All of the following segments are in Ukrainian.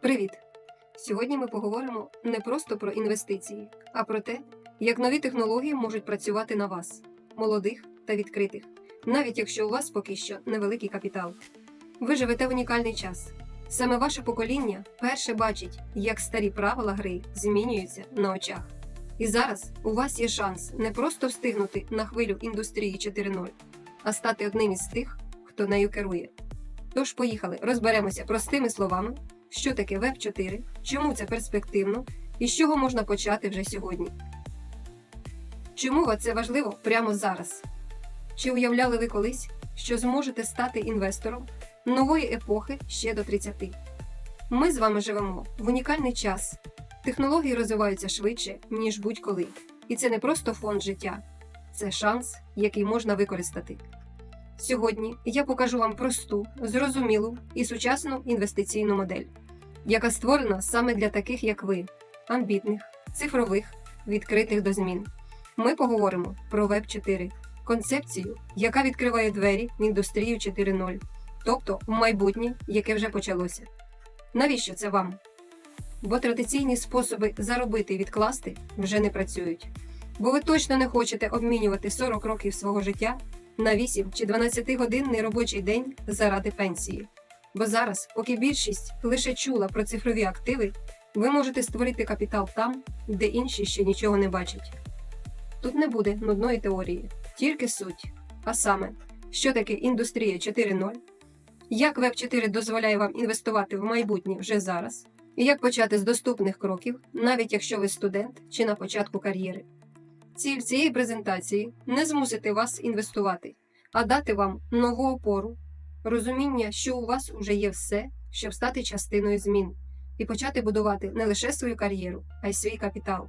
Привіт! Сьогодні ми поговоримо не просто про інвестиції, а про те, як нові технології можуть працювати на вас, молодих та відкритих, навіть якщо у вас поки що невеликий капітал. Ви живете в унікальний час. Саме ваше покоління перше бачить, як старі правила гри змінюються на очах. І зараз у вас є шанс не просто встигнути на хвилю індустрії 4.0, а стати одним із тих, хто нею керує. Тож поїхали, розберемося простими словами, що таке Web 4, чому це перспективно і з чого можна почати вже сьогодні. Чому це важливо прямо зараз? Чи уявляли ви колись, що зможете стати інвестором нової епохи ще до 30? Ми з вами живемо в унікальний час. Технології розвиваються швидше, ніж будь-коли. І це не просто фонд життя, це шанс, який можна використати. Сьогодні я покажу вам просту, зрозумілу і сучасну інвестиційну модель, яка створена саме для таких, як ви, амбітних, цифрових, відкритих до змін. Ми поговоримо про Web 4, концепцію, яка відкриває двері в індустрію 4.0, тобто в майбутнє, яке вже почалося. Навіщо це вам? Бо традиційні способи заробити і відкласти вже не працюють. Бо ви точно не хочете обмінювати 40 років свого життя на 8 чи 12 годинний робочий день заради пенсії. Бо зараз, поки більшість лише чула про цифрові активи, ви можете створити капітал там, де інші ще нічого не бачать. Тут не буде нудної теорії, тільки суть. А саме, що таке індустрія 4.0, як Web 4 дозволяє вам інвестувати в майбутнє вже зараз, і як почати з доступних кроків, навіть якщо ви студент чи на початку кар'єри. Ціль цієї презентації не змусити вас інвестувати, а дати вам нову опору, розуміння, що у вас уже є все, щоб стати частиною змін, і почати будувати не лише свою кар'єру, а й свій капітал.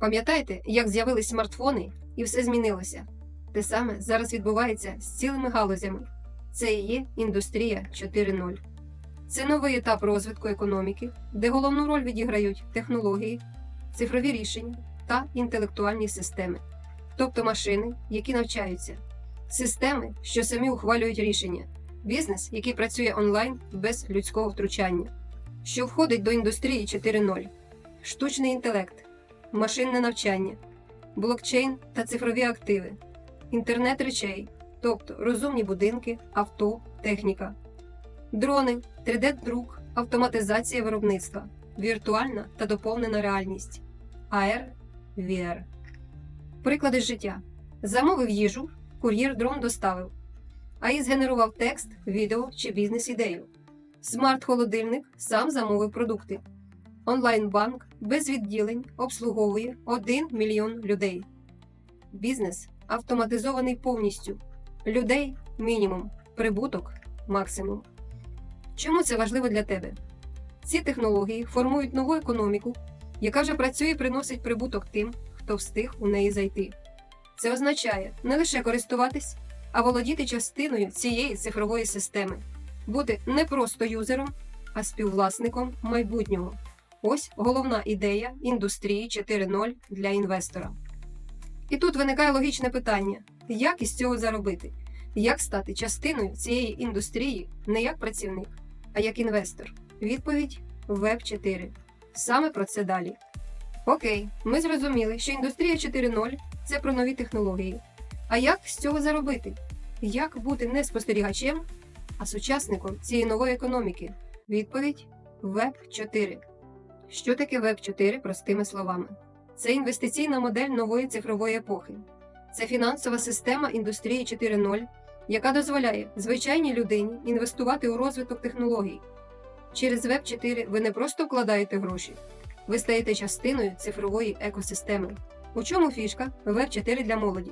Пам'ятаєте, як з'явились смартфони і все змінилося? Те саме зараз відбувається з цілими галузями. Це і є індустрія 4.0. Це новий етап розвитку економіки, де головну роль відіграють технології, цифрові рішення та інтелектуальні системи, тобто машини, які навчаються, системи, що самі ухвалюють рішення, бізнес, який працює онлайн без людського втручання, що входить до індустрії 4.0, штучний інтелект, машинне навчання, блокчейн та цифрові активи, інтернет речей, тобто розумні будинки, авто, техніка, дрони, 3D-друк, автоматизація виробництва, віртуальна та доповнена реальність. AR VR. Приклади життя. Замовив їжу, кур'єр дрон доставив. АІ згенерував текст, відео чи бізнес-ідею. Смарт-холодильник сам замовив продукти. Онлайн-банк без відділень обслуговує 1 мільйон людей. Бізнес автоматизований повністю. Людей мінімум, прибуток максимум. Чому це важливо для тебе? Ці технології формують нову економіку, яка вже працює і приносить прибуток тим, хто встиг у неї зайти. Це означає не лише користуватись, а володіти частиною цієї цифрової системи, бути не просто юзером, а співвласником майбутнього. Ось головна ідея індустрії 4.0 для інвестора. І тут виникає логічне питання: як із цього заробити? Як стати частиною цієї індустрії не як працівник, а як інвестор? Відповідь Web 4. Саме про це далі. Окей, ми зрозуміли, що індустрія 4.0 це про нові технології. А як з цього заробити? Як бути не спостерігачем, а сучасником цієї нової економіки? Відповідь Web 4. Що таке Web 4 простими словами? Це інвестиційна модель нової цифрової епохи. Це фінансова система індустрії 4.0, яка дозволяє звичайній людині інвестувати у розвиток технологій. Через Web 4 ви не просто вкладаєте гроші, ви стаєте частиною цифрової екосистеми. У чому фішка Web 4 для молоді?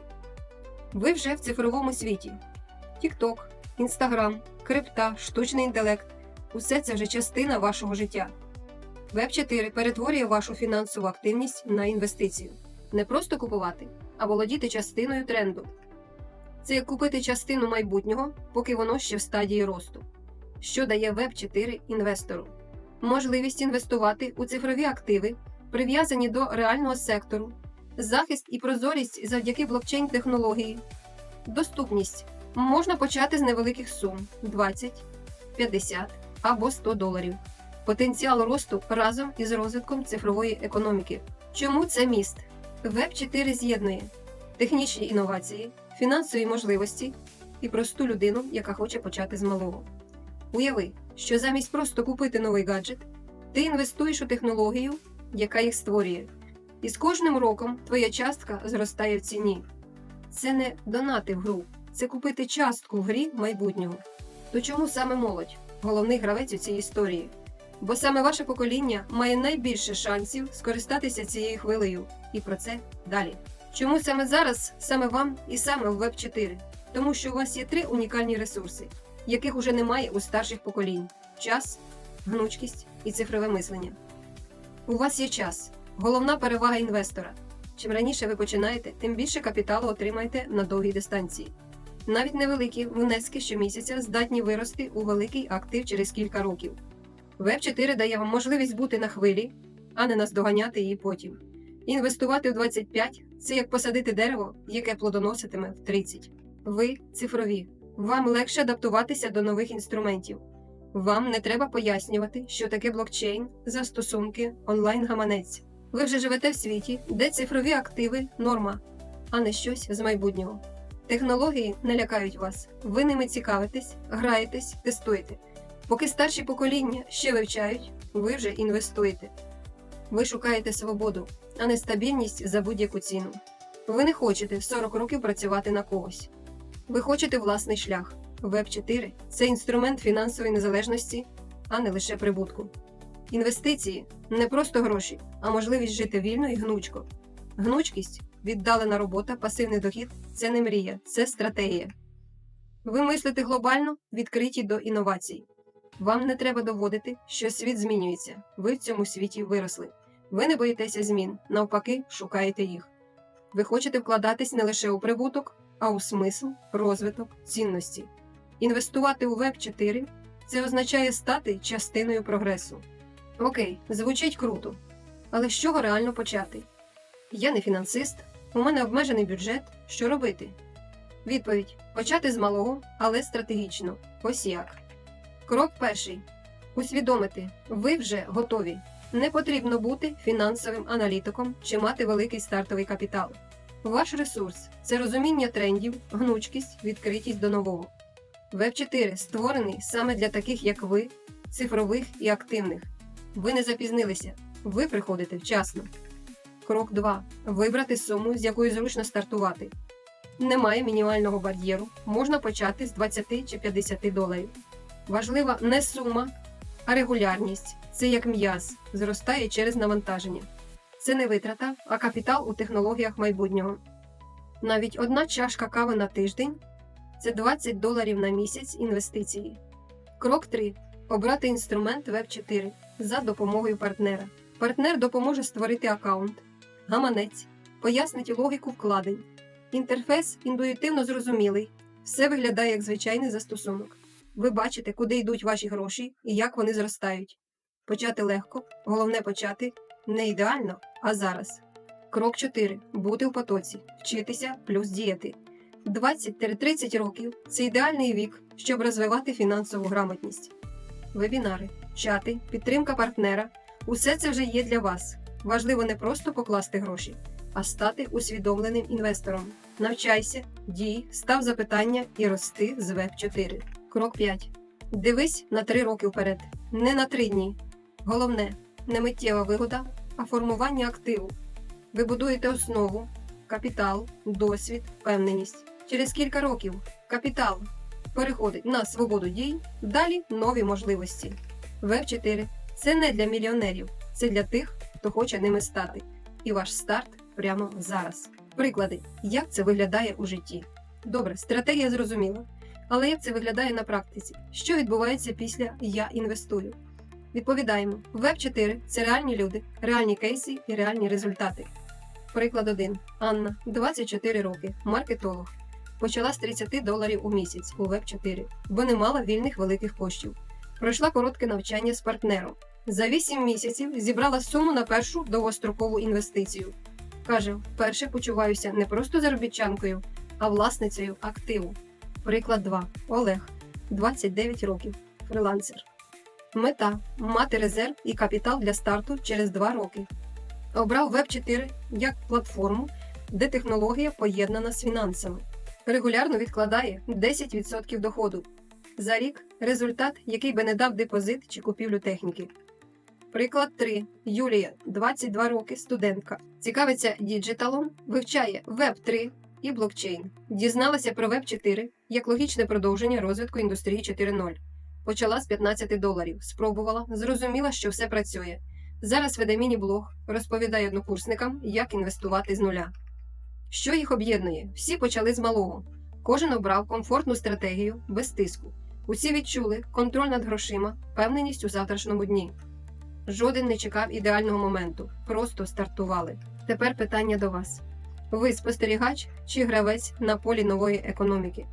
Ви вже в цифровому світі. TikTok, Instagram, крипта, штучний інтелект усе це вже частина вашого життя. Web 4 перетворює вашу фінансову активність на інвестицію. Не просто купувати, а володіти частиною тренду. Це як купити частину майбутнього, поки воно ще в стадії росту. Що дає Web 4 інвестору? Можливість інвестувати у цифрові активи, прив'язані до реального сектору, захист і прозорість завдяки блокчейн-технології, доступність. Можна почати з невеликих сум 20, 50 або 100 доларів. Потенціал росту разом із розвитком цифрової економіки. Чому це міст? Веб 4 з'єднує технічні інновації, фінансові можливості і просту людину, яка хоче почати з малого. Уяви, що замість просто купити новий гаджет, ти інвестуєш у технологію, яка їх створює. І з кожним роком твоя частка зростає в ціні. Це не донати в гру, це купити частку в грі майбутнього. То чому саме молодь, головний гравець у цій історії? Бо саме ваше покоління має найбільше шансів скористатися цією хвилею, і про це далі. Чому саме зараз, саме вам і саме в Web 4? Тому що у вас є три унікальні ресурси, яких уже немає у старших поколінь: час, гнучкість і цифрове мислення. У вас є час, головна перевага інвестора. Чим раніше ви починаєте, тим більше капіталу отримаєте на довгій дистанції. Навіть невеликі внески щомісяця здатні вирости у великий актив через кілька років. Web 4 дає вам можливість бути на хвилі, а не наздоганяти її потім. Інвестувати в 25 це як посадити дерево, яке плодоноситиме в 30. Ви цифрові. Вам легше адаптуватися до нових інструментів. Вам не треба пояснювати, що таке блокчейн, застосунки, онлайн-гаманець. Ви вже живете в світі, де цифрові активи норма, а не щось з майбутнього. Технології не лякають вас, ви ними цікавитесь, граєтесь, тестуєте. Поки старші покоління ще вивчають, ви вже інвестуєте. Ви шукаєте свободу, а не стабільність за будь-яку ціну. Ви не хочете 40 років працювати на когось. Ви хочете власний шлях. Web 4 це інструмент фінансової незалежності, а не лише прибутку. Інвестиції не просто гроші, а можливість жити вільно і гнучко. Гнучкість, віддалена робота, пасивний дохід це не мрія, це стратегія. Ви мислите глобально, відкриті до інновацій. Вам не треба доводити, що світ змінюється. Ви в цьому світі виросли. Ви не боїтеся змін, навпаки, шукаєте їх. Ви хочете вкладатись не лише у прибуток, а у смисл, розвиток, цінності. Інвестувати у Web 4 це означає стати частиною прогресу. Окей, звучить круто. Але з чого реально почати? Я не фінансист, у мене обмежений бюджет. Що робити? Відповідь: почати з малого, але стратегічно. Ось як. Крок перший: усвідомити, ви вже готові. Не потрібно бути фінансовим аналітиком чи мати великий стартовий капітал. Ваш ресурс це розуміння трендів, гнучкість, відкритість до нового. Web 4 створений саме для таких, як ви, цифрових і активних. Ви не запізнилися, ви приходите вчасно. Крок 2. Вибрати суму, з якої зручно стартувати. Немає мінімального бар'єру, можна почати з 20 чи 50 доларів. Важлива не сума, а регулярність. Це як м'яз, зростає через навантаження. Це не витрата, а капітал у технологіях майбутнього. Навіть одна чашка кави на тиждень це 20 доларів на місяць інвестиції. Крок 3. Обрати інструмент Web 4 за допомогою партнера. Партнер допоможе створити аккаунт, гаманець, пояснить логіку вкладень. Інтерфейс інтуїтивно зрозумілий, все виглядає як звичайний застосунок. Ви бачите, куди йдуть ваші гроші і як вони зростають. Почати легко, головне почати не ідеально, а зараз. Крок 4. Бути в потоці, вчитися плюс діяти. 20-30 років це ідеальний вік, щоб розвивати фінансову грамотність. Вебінари, чати, підтримка партнера усе це вже є для вас. Важливо не просто покласти гроші, а стати усвідомленим інвестором. Навчайся, дій, став запитання і рости з Web 4. Крок 5. Дивись на 3 роки вперед, не на 3 дні. Головне не миттєва вигода, а формування активу. Ви будуєте основу, капітал, досвід, впевненість. Через кілька років капітал переходить на свободу дій, далі нові можливості. Web 4 це не для мільйонерів, це для тих, хто хоче ними стати. І ваш старт прямо зараз. Приклади, як це виглядає у житті. Добре, стратегія зрозуміла. Але як це виглядає на практиці? Що відбувається після Я інвестую? Відповідаємо: Web 4 це реальні люди, реальні кейси і реальні результати. Приклад 1. Анна, 24 роки, маркетолог. Почала з 30 доларів у місяць у Web 4, бо не мала вільних великих коштів. Пройшла коротке навчання з партнером. За 8 місяців зібрала суму на першу довгострокову інвестицію. Каже, вперше почуваюся не просто заробітчанкою, а власницею активу. Приклад 2. Олег, 29 років, фрилансер. Мета мати резерв і капітал для старту через 2 роки. Обрав Web4 як платформу, де технологія поєднана з фінансами. Регулярно відкладає 10% доходу. За рік результат, який би не дав депозит чи купівлю техніки. Приклад 3. Юлія, 22 роки, студентка. Цікавиться діджиталом, вивчає Web3 і блокчейн. Дізналася про Web4 як логічне продовження розвитку індустрії 4.0. Почала з 15 доларів, спробувала, зрозуміла, що все працює. Зараз веде міні-блог, розповідає однокурсникам, як інвестувати з нуля. Що їх об'єднує? Всі почали з малого. Кожен обрав комфортну стратегію без тиску. Усі відчули контроль над грошима, впевненість у завтрашньому дні. Жоден не чекав ідеального моменту, просто стартували. Тепер питання до вас: ви спостерігач чи гравець на полі нової економіки?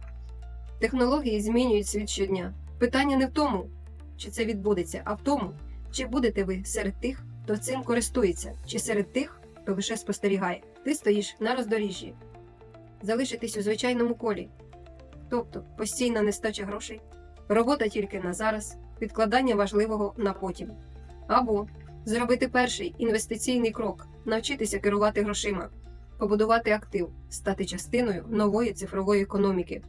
Технології змінюють світ щодня. Питання не в тому, чи це відбудеться, а в тому, чи будете ви серед тих, хто цим користується, чи серед тих, хто лише спостерігає. Ти стоїш на роздоріжжі, залишитись у звичайному колі, тобто постійна нестача грошей, робота тільки на зараз, відкладання важливого на потім. Або зробити перший інвестиційний крок, навчитися керувати грошима, побудувати актив, стати частиною нової цифрової економіки.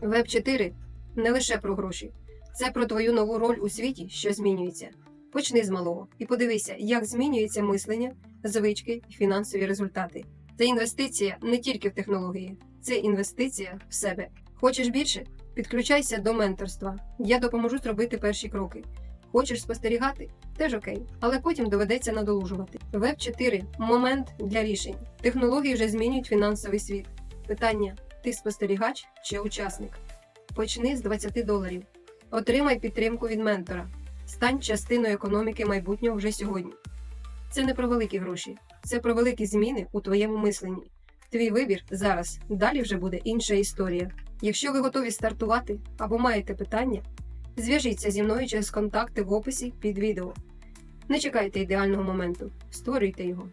Веб 4 не лише про гроші, це про твою нову роль у світі, що змінюється. Почни з малого і подивися, як змінюється мислення, звички і фінансові результати. Це інвестиція не тільки в технології, це інвестиція в себе. Хочеш більше? Підключайся до менторства. Я допоможу зробити перші кроки. Хочеш спостерігати? Теж окей, але потім доведеться надолужувати. Веб 4 момент для рішень. Технології вже змінюють фінансовий світ. Питання: ти спостерігач чи учасник? Почни з 20 доларів. Отримай підтримку від ментора. Стань частиною економіки майбутнього вже сьогодні. Це не про великі гроші, це про великі зміни у твоєму мисленні. Твій вибір зараз, далі вже буде інша історія. Якщо ви готові стартувати або маєте питання, зв'яжіться зі мною через контакти в описі під відео. Не чекайте ідеального моменту, створюйте його.